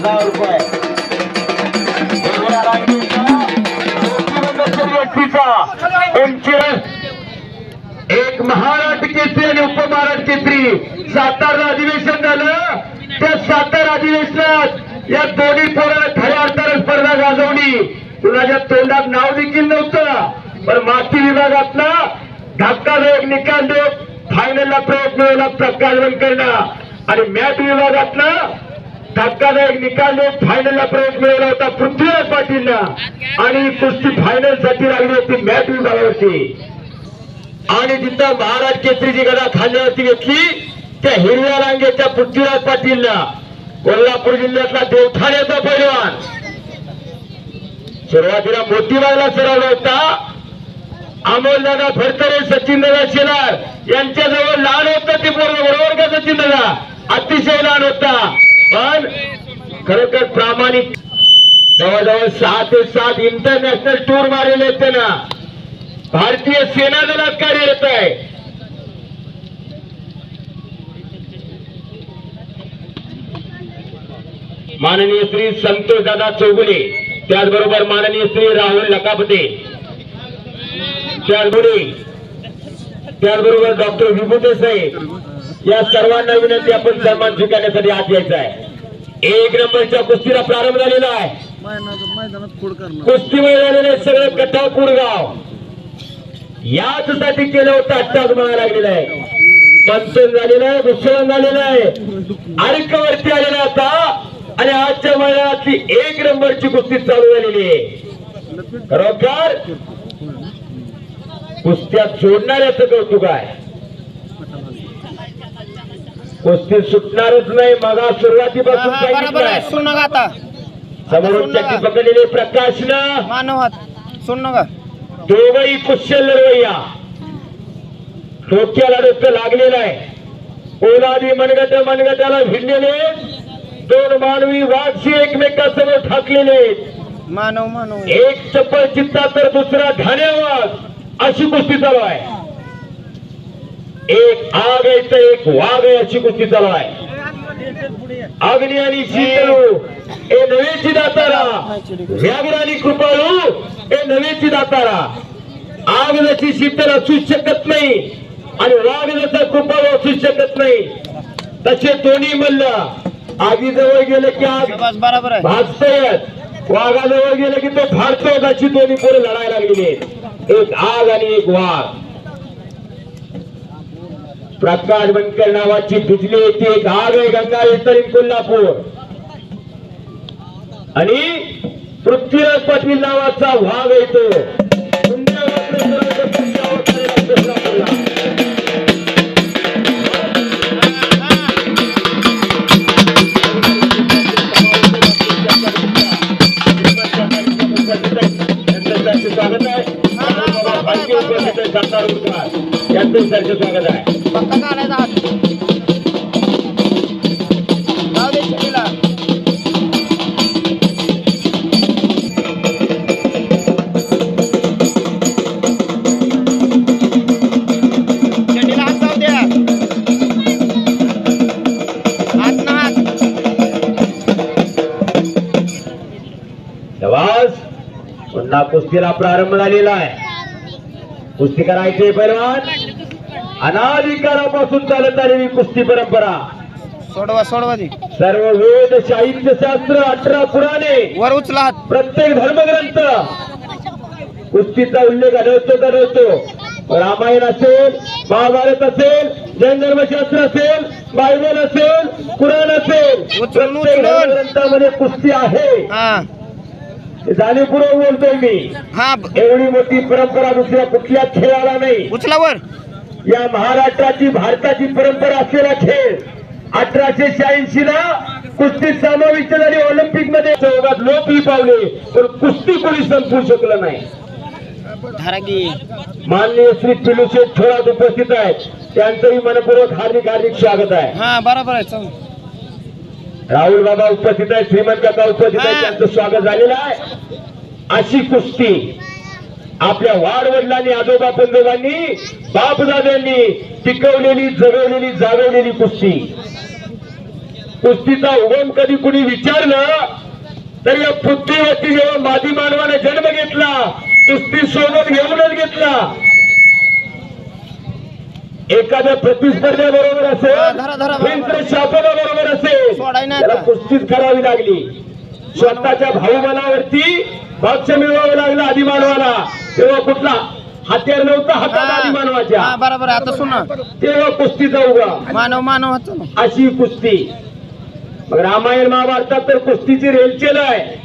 हजार रुपये. एक महाराष्ट्र केसरी आणि उपमहाराष्ट्र केसरी. सातारा अधिवेशन झालं. त्या सातारा अधिवेशनात या दोन्ही पोराला खऱ्या अर्थानं स्पर्धा गाजवली. कुणाच्या तोंडात नाव देखील नव्हतं. पण माती विभागातला धक्कादायक निकाल देत फायनलला प्रयत्न प्रकाशन करणं. आणि मॅट विभागातला धक्कादायक निकाल फायनलला प्रवेश मिळवला होता पृथ्वीराज पाटीलला. आणि कुस्ती फायनलसाठी लागली होती मॅट विभागावरती. आणि जिथं महाराज केसरीची गदा खांद्यावरती घेतली त्या हिरव्या रांगेच्या पृथ्वीराज पाटीलला. कोल्हापूर जिल्ह्यातला देवठाण्याचा पैलवान. सुरुवातीला मोतीबागला सरवला होता अमोलदादा फडतरे सचिन दादा शेलार यांच्याजवळ लहान होतं ते पोरग बरोबर का सचिन दादा अतिशय लहान होता. पण खरोखर प्रामाणिक. जवळजवळ सहा ते सात इंटरनॅशनल टूर मारलेले आहेत त्यांना. भारतीय सेना दलात कार्यरत आहे. माननीय श्री संतोष दादा चौगुले त्याचबरोबर माननीय श्री राहुल लकापते त्याचबरोबर त्याचबरोबर डॉक्टर विभूते साहेब या सर्वांना विनंती आपण सन्मान स्वीकारण्यासाठी आत यायचा आहे. एक नंबरच्या कुस्तीला प्रारंभ झालेला आहे. कुस्तीमुळे झालेले सगळं कटाव कुडगाव. याच साठी केलं होतं अट्टाच म्हणा लागलेला आहे. पंचन झालेलं आहे भूषण झालेलं आहे. अर्कवरती आलेला आता. आणि आजच्या मैदानातली एक नंबरची कुस्ती चालू झालेली आहे. खरोखर कुस्त्यात सोडणाऱ्याचं कौतुक आहे. कुस्ती सुटणारच नाही. मगा सुरुवातीपासून बरोबर सांगितलं. आहे. सुन नका आता. समोरून चक्की पकडलेले प्रकाशनं मानवात. सुन नका. दोघही कुशल लढवय्या डोक्याला डोकं लागलेलं आहे. ओलादी मनगट मनगटाला भिडलेले दोन मानवी वाघशी एकमेकासमोर ठाकलेले मानव मानव. एक चप्पल चित्ता तर दुसरा धान्यावर अशी कुस्ती चालू आहे. एक आग तर एक वाघ अशी कुस्ती चालू आहे अग्नी आणि शीतळू हे नवेची दातारा व्याघ्र आणि कृपाळू हे नवेची दातारा आग जशी शीतल असू शकत नाही आणि वाघ जसा कृपाळू असू शकत नाही तसे दोन्ही मल्ल आगीजवळ गेले की आग बस बरोबर आहे. भाजतोय वाघाजवळ गेले की तो फाडतो अशी दोन्ही पोरं लढायला आहेत. एक आग आणि एक वाघ. प्रकाश बनकर नावाची बिजली येते एक आग आहे गंगा तरी कोल्हापूर. आणि पृथ्वीराज पाटील नावाचा वाघ येतो. स्वागत आहे. यांचं स्वागत आहे. कुस्तीला प्रारंभ झालेला आहे. कुस्ती करायची पैलवान अनाधिकारापासून चालत आलेली कुस्ती परंपरा. सोडवा सोडवा सर्व वेद साहित्य शास्त्र अठरा पुराणे. वर उचला प्रत्येक धर्मग्रंथ. कुस्तीचा उल्लेख आढळतो आढळतो. रामायण असेल महाभारत असेल जैन धर्मशास्त्र असेल बायबल असेल कुराण असेल. प्रत्येक. धर्मग्रंथामध्ये कुस्ती आहे. जाणीवपूर्वक बोलतोय मी. हा एवढी मोठी परंपरा दुसऱ्या कुठल्या खेळाला नाही. उचला वर. या महाराष्ट्राची भारताची परंपरा असलेला खेळ. अठराशे शहाऐंशी ला कुस्ती समाविष्ट झाली ऑलिम्पिकमध्ये सहभागात लोकही पावले पण कुस्ती कोणी संपवू शकलं नाही. धारागी. माननीय श्री पिलुशेठ थोरात उपस्थित आहेत. त्यांचंही मनपूर्वक हार्दिक हार्दिक स्वागत आहे. हा बरोबर आहे राहुल बाबा उपस्थित आहेत श्रीमंत काका उपस्थित आहेत हा. त्यांचं स्वागत झालेलं आहे अशी कुस्ती आपल्या वाडवडिलांनी आजोबा पंजोबांनी बापदादांनी टिकवलेली जगवलेली जागवलेली कुस्ती कुस्तीचा उगम कधी कुणी विचारलं तर या पृथ्वीवरती जेव्हा मादी मानवाने जन्म घेतला कुस्ती सोबत घेऊनच घेतला एखाद्या प्रतिस्पर्ध्याबरोबर धरा, धरा, असेल बरोबर. शापना बरोबर असेल त्याला. कुस्तीच करावी लागली. स्वतःच्या भाऊबलावरती भाष्य मिळवावं लागलं आदिमानवाला तेव्हा कुठला? हत्यार नव्हता हातात आदिमानवाच्या हा बरोबर. आता सुना. तेव्हा कुस्तीचा उगा. मानव मानव अशी कुस्ती. मग रामायण महाभारतात तर कुस्तीची रेलचेल आहे.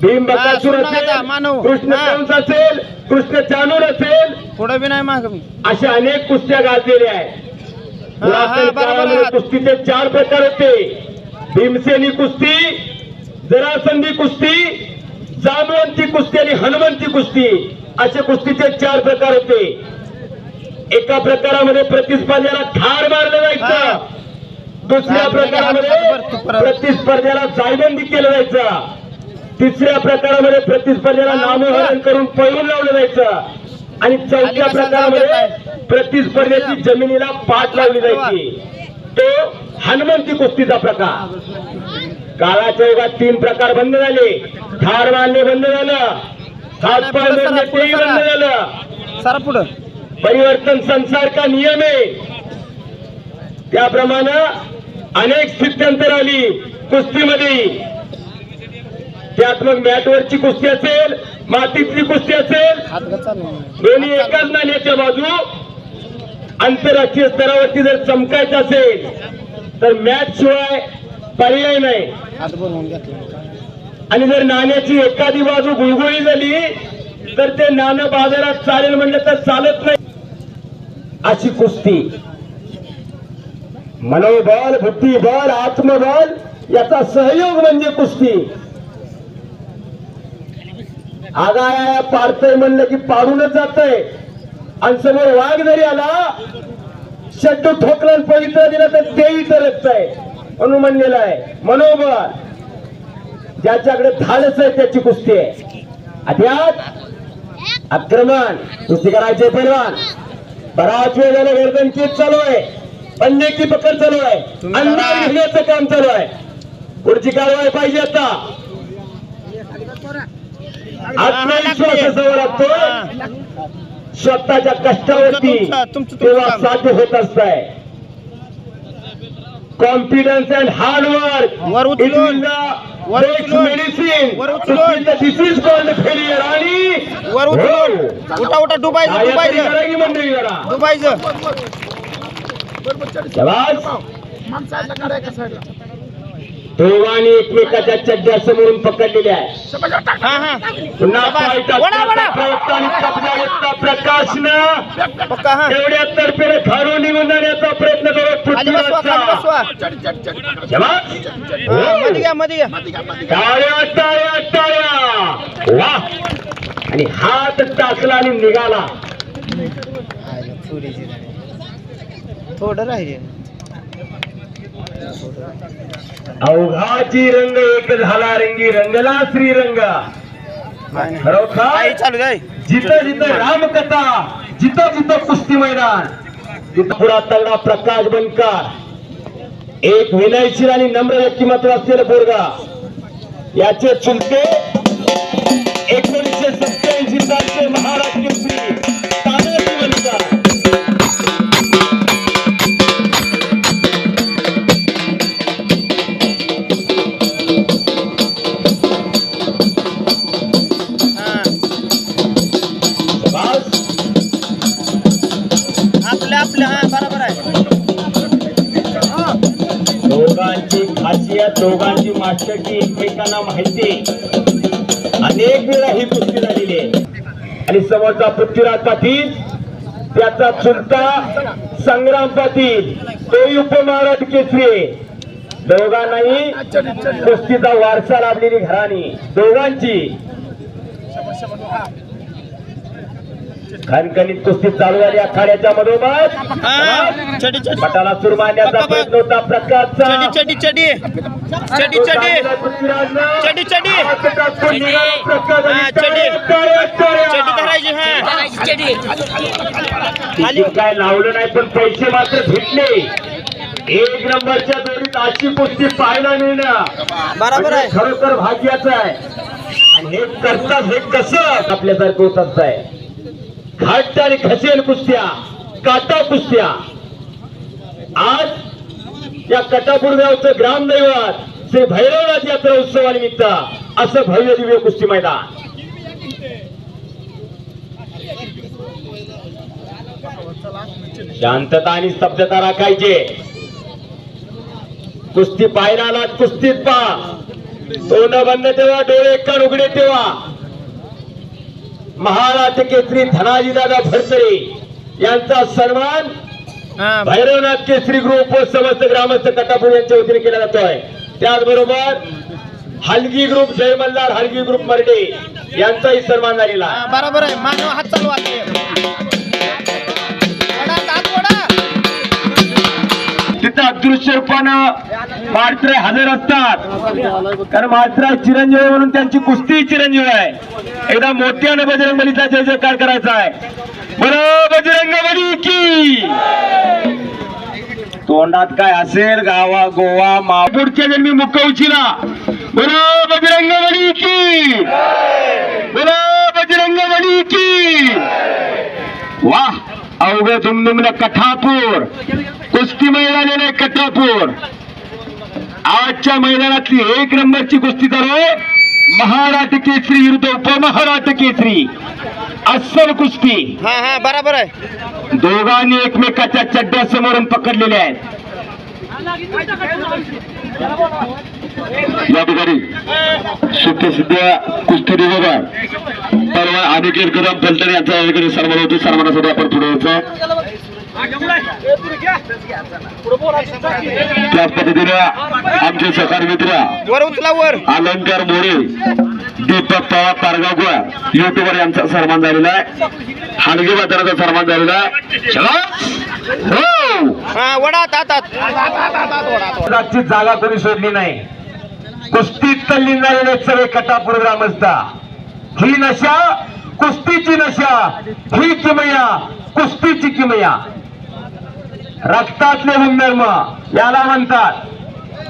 भीम बकासूर असेल मानव. कृष्ण असेल कृष्ण चानूर असेल पुढे बी नाही माग मी. अशा अनेक कुस्त्या गाजलेल्या आहेत. पुरातन काळामध्ये. कुस्तीचे चार प्रकार होते. भीमसेनी कुस्ती जरासंधी कुस्ती जामवंती कुस्ती आणि हनुमंती कुस्ती. असे कुस्तीचे चार प्रकार होते. एका प्रकारामध्ये प्रतिस्पर्ध्याला ठार मारलं. जायचं. दुसऱ्या प्रकारामध्ये. प्रतिस्पर्ध्याला जायबंदी केलं जायचं. तिसऱ्या प्रकारामध्ये प्रतिस्पर्ध्याला नामोहरण. करून पळून लावलं जायचं. आणि चौथ्या प्रकारामध्ये प्रतिस्पर्ध्याची जमिनीला पाठ लावली जायची. तो हनुमंती कुस्तीचा प्रकार. काळाच्या युगात तीन प्रकार बंद झाले. ठार मारणे बंद झालं. हातपाय तेही. बंद झालं. सर पुढं. परिवर्तन संसार का नियम आहे? त्याप्रमाणे अनेक स्थित्यंतर आली कुस्तीमध्ये. त्यात मग मॅटवरची कुस्ती असेल मातीतली कुस्ती असेल दोन्ही एकाच नाण्याच्या बाजू. आंतरराष्ट्रीय स्तरावरती जर चमकायचं असेल तर मॅच शिवाय पर्याय नाही. आणि जर नाण्याची एखादी बाजू गुळगुळी झाली तर ते नाणं बाजारात चालेल म्हणलं तर चालत नाही. अशी कुस्ती. मनोबल बुद्धिबल आत्मबल याचा सहयोग म्हणजे कुस्ती. आगाया पाडतय म्हणलं की पाडूनच जातय. आणि समोर वाघ जरी आला शड्डू ठोकला पवित्र दिला तर तेही तरच आहे म्हणून म्हणलेलं आहे. मनोबल ज्याच्याकडे धाडच आहे त्याची कुस्ती आहे. अध्यात आक्रमण कुस्ती करायचे पैलवान बराच वेळ झाला गर्दन चालू आहे. पंजेची पकड चालू आहे. अन्न अंदाज घेण्याचं काम चालू आहे. पुढची कारवाई पाहिजे आता. आत्मविश्वासावर असतो स्वतःच्या कष्टावरती तेव्हा. साध्य होत असत आहे कॉन्फिडन्स अँड हार्ड वर्क वर उचलून. वर उचलून. मेडिसिन वर उचलून. दिस इज कॉल्ड फेलियर आणि वर उचलून. उठा उठा डुबायचं डुबायचं मंडळी जरा डुबायचं. दोघांनी एकमेकाच्या चड्ड्या समोरून पकडलेल्या आहे हा हा. पुन्हा प्रकाशनं हा. एवढ्या तर्फेने खारून निघून जाण्याचा प्रयत्न करत. हा, हो. टाळ्या टाळ्या टाळ्या. वा. आणि हात टाकला आणि निघाला. थोडं राहिले. अवघाची रंग एक झाला रंगी रंगला श्रीरंग. जिथं जिथं रामकथा जिथं जिथं कुस्ती मैदान तिथं पुरा तगडा प्रकाश बनकर. एक विनयशील आणि नम्र व्यक्तिमत्व असलेलं पोरगा. याचे चुलते दोघांची मास्टरची एकमेकांना माहिती. अनेक वेळा ही कुस्ती झालेली आहे. आणि समोरचा पृथ्वीराज पाटील त्याचा चुलता संग्राम पाटील तोही उपमहाराज केसरी दोघांनाही कुस्तीचा वारसा लाभलेली घराणी दोघांची. खणखणीत कुस्ती चालू झाली आखाड्याच्या मधोमध. हा. चडी चडी. पटाला सूर मारण्याचा प्रयत्न होता प्रकारचा चडी चडी चडी. चडी चडी. चडी चडी. हा चडी. चडी. धरायची हा. खाली. काय लावलं नाही पण पैसे मात्र भेटले. एक नंबरच्या जोडीत अशी कुस्ती पाहायला मिळणं बरोबर आहे. खरोखर भाग्याचं आहे. आणि हे करतात हे कसं? आपल्यासारखं होत असतंय घाट आणि खसेल कुस्त्या काटा कुस्त्या. आज या कटापूर गावचं ग्रामदैवत श्री भैरवनाथ यात्रा उत्सवानिमित्त असं भव्य दिव्य कुस्ती मैदान. शांतता आणि स्तब्धता राखायचे. कुस्ती पाहिला आलात कुस्तीत पहा तोंड बंद तेव्हा डोळे कान उघडे तेव्हा महाराष्ट्र केसरी धनाजी दादा फडतरे यांचा सन्मान भैरवनाथ केसरी ग्रुप व समस्त ग्रामस्थ कटापूर यांच्या वतीने केला जातोय. त्याचबरोबर हलगी ग्रुप जय मल्हार हलगी ग्रुप मर्डे यांचाही सन्मान झालेला आहे. बरोबर आहे. मानव हात चालवा वडा तिथं अदृश्य रूपानं माळसरे हजर असतात. कारण माळसरा चिरंजीव म्हणून त्यांची कुस्ती चिरंजीव आहे. एकदा मोठ्याने बजरंग बलीचा जय जयकार करायचा आहे. बरं बजरंग बली की! तोंडात काय असेल? गावा गोवा महापूरच्या जन्मी मुकवचीला बरं बजरंग बली की! बर बजरंग बली की! वाह! अवघ दुमदुमला कठापूर कुस्ती मैदानाने कठापूर आजच्या मैदानातली एक नंबरची कुस्ती तर महाराष्ट्र केसरी विरुद्ध उपमहाराष्ट्र केसरी. अस्सल कुस्ती. हा हा बरोबर आहे. दोघांनी एकमेकाच्या चड्ड्या समोरून पकडलेल्या आहेत. या ठिकाणी सुप्रसिद्ध कुस्ती विभाग परवा अनिकेत कदम फलटण यांचा या ठिकाणी सन्मान होतो. सन्मानासाठी आपण पुढे त्याच पद्धतीने आमचे सहकारी मित्र अलंकार मोरे दीपक पवार पारगावकर युट्यूबर यांचा सन्मान झालेला आहे. हानगी बाजाराचा सन्मान झालेला आहे. चला. हो. हा जागा कोणी सोडली नाही. झालेले सगळे कटापूर ग्रामस्थ. ही नशा कुस्तीची नशा ही किमया कुस्तीची किमया. रक्तातले गुणधर्म याला म्हणतात.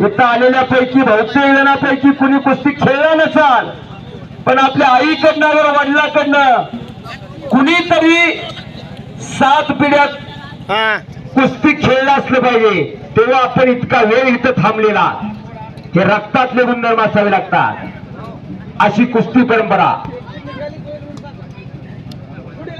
इथं आलेल्या पैकी बहुतेक जणांपैकी कुणी कुस्ती खेळला नसाल पण आपल्या आईकडनं व वडिलाकडनं कुणीतरी सात पिढ्यात कुस्ती खेळलं असलं पाहिजे. तेव्हा आपण इतका वेळ इथं थांबलेला. हे रक्तातले गुणधर्म असावे लागतात. अशी कुस्ती परंपरा.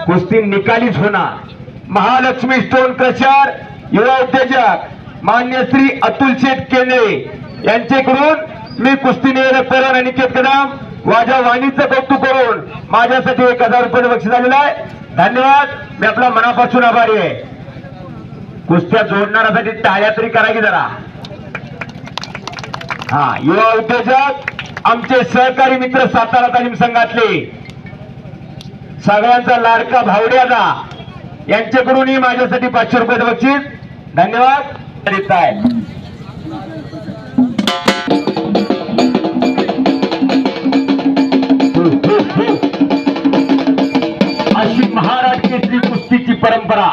कुस्ती निकालीच होणार. महालक्ष्मी स्टोन क्रशर युवा उद्योजक मान्य श्री अतुल शेठ केंद्रे यांच्याकडून मी कुस्ती निवेदक करून अनिकेत कदम माझ्या वाणीचं कौतुक करून माझ्यासाठी एक हजार रुपये बक्षीस आलेलं आहे. धन्यवाद. मी आपला मनापासून आभारी आहे. कुस्त्या जोडणाऱ्यासाठी टाळ्या तरी करा की जरा. हा युवा उद्योजक आमचे सहकारी मित्र सातारा तालीम संघातले. सगळ्यांचा लाडका भावड्याचा यांच्याकडूनही माझ्यासाठी पाचशे रुपये बक्षीस. धन्यवाद. देत आहे अशी महाराष्ट्र केसरी कुस्तीची परंपरा.